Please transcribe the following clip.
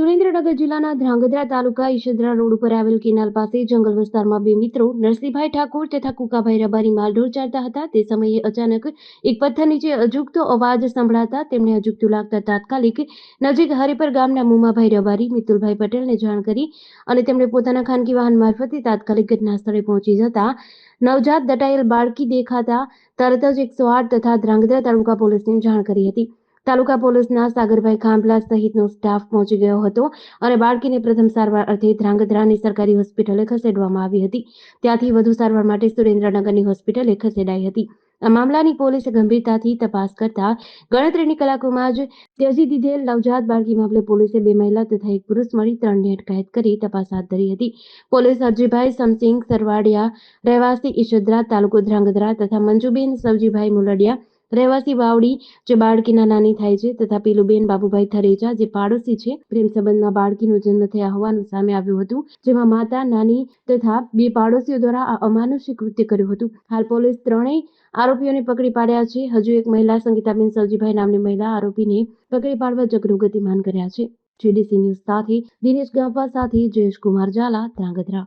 સુરેન્દ્રનગર જિલ્લાના ધ્રાંગધ્રા તાલુકા ઈશદ્રા રોડ ઉપર આવેલ કેનાલ પાસે જંગલ વિસ્તારમાં બે મિત્રો નરસિંહભાઈ ઠાકોર તથા કુકાભાઈ રબારી માલઢોર ચારતા હતા. તે સમયે અચાનક એક પથ્થર નીચે અજુગતો અવાજ સંભળાતા તેમને અજુગતું લાગતા તાત્કાલિક નજીક હરિપર ગામના મુમાભાઈ રબારી, મિતુલભાઈ પટેલને જાણ કરી અને તેમણે પોતાના ખાનગી વાહન મારફતે તાત્કાલિક ઘટના સ્થળે પહોંચી જતા નવજાત દટાયેલ બાળકી દેખાતા તરત જ એકસો આઠ તથા ધ્રાંગધ્રા તાલુકા પોલીસને જાણ કરી હતી. તાલુકા પોલીસના સાગરભાઈ ખાંભલા સહિતનો સ્ટાફ પહોંચી ગયો હતો અને બાળકીને પ્રથમ સારવાર અર્થે ધ્રાંગધ્રાની સરકારી હોસ્પિટલે ખસેડવામાં આવી હતી. ત્યાંથી વધુ સારવાર માટે સુરેન્દ્રનગરની હોસ્પિટલે ખસેડાઈ હતી. આ મામલાની પોલીસે ગંભીરતાથી તપાસ કરતા ગણતરીની કલાકોમાં જ ત્યજી દીધેલ નવજાત બાળકી મામલે પોલીસે બે મહિલા તથા એક પુરુષ મળી ત્રણની અટકાયત કરી તપાસ હાથ ધરી હતી. પોલીસ અરજીભાઈ સમસિંગ સરવાડિયા, રહેવાસી ઈશદરા, તાલુકો ધ્રાંગધ્રા તથા મંજુબેન સવજીભાઈ મુલડિયા રહેવાસી વાવડી જે બાળકીના નાની થાય છે તથા પીલુબેન બાબુભાઈ થરેજા જે પાડોશી છે, પ્રેમ સંબંધમાં બાળકીનો જન્મ થયા હોવાનું સામે આવ્યું હતું, જેમાં માતા, નાની તથા બે પાડોશીઓ દ્વારા આ અમાનુષિક કૃત્ય કર્યું હતું. હાલ પોલીસ ત્રણેય આરોપીઓને પકડી પાડ્યા છે. હજુ એક મહિલા, સંગીતાબેન સવજીભાઈ નામની મહિલા આરોપીને પકડી પાડવા ચક્રો ગતિમાન કર્યા છે. જેડીસી ન્યૂઝ સાથે દિનેશ ગાંપા સાથે જયેશ કુમાર ઝાલા, ધ્રાંગધ્રા.